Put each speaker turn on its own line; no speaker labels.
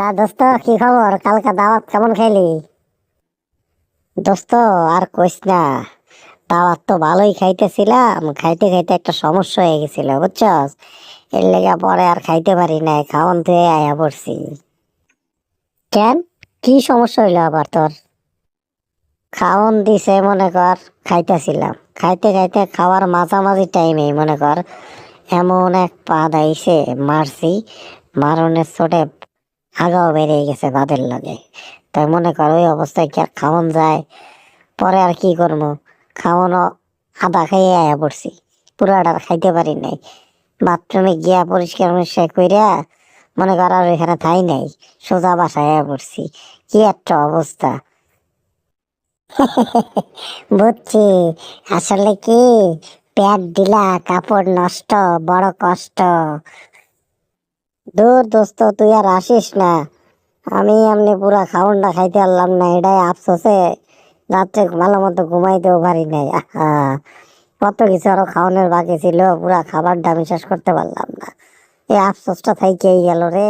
তা দোস্ত, কি খবর? কালকা দাওয়াত কেমন খাইলি দোস্ত, আর কইস না, দাওয়াত তো ভালোই খাইতেছিলাম। খাইতে খাইতে একটা সমস্যা হয়ে গেছিল, বুঝছস? এর লেগে পরে আর খাইতে পারি নাই খাওয়ান থেকে আয়া পড়ছি। কেন? কি সমস্যা হইল আবার তোর? খাওন দিছে, মনে কর, খাইতেছিলাম। খাইতে খাইতে খাওয়ার মাঝামাঝি টাইমে মনে কর, এমন এক পা দাইছে, মারছি, মারনের চোটে আগাও বেরিয়ে গেছে বাদের লগে। তাই মনে কর ওই অবস্থায় কি আর খাওয়ান যায়? পরে আর কি করব? খাওয়ানো আদা খাইয়ে আয়া পড়ছি। পুরাটা খাইতে পারি নাই। বাথরুমে গিয়া পরিষ্কার মরিষ্কার কইরা মনে কর আর ওইখানে থাই নাই, সোজা বাসায় আয়া পড়ছি। কি একটা অবস্থা। বুঝছি। আসলে কি? প্যাট দিলা কাপড় নষ্ট, বড় কষ্ট। দূর দোস্ত, তুই আর আসিস না। আমি এমনি পুরা খাউনটা খাইতে পারলাম না, এটাই আফসোসে। রাত্রে ভালো মতো ঘুমাইতেও পারি নাই কত কিছু আরও খাওয়ানোর বাকি ছিল, পুরা খাবারটা আমি শেষ করতে পারলাম না। এই আফসোসটা থাইকেই গেল রে।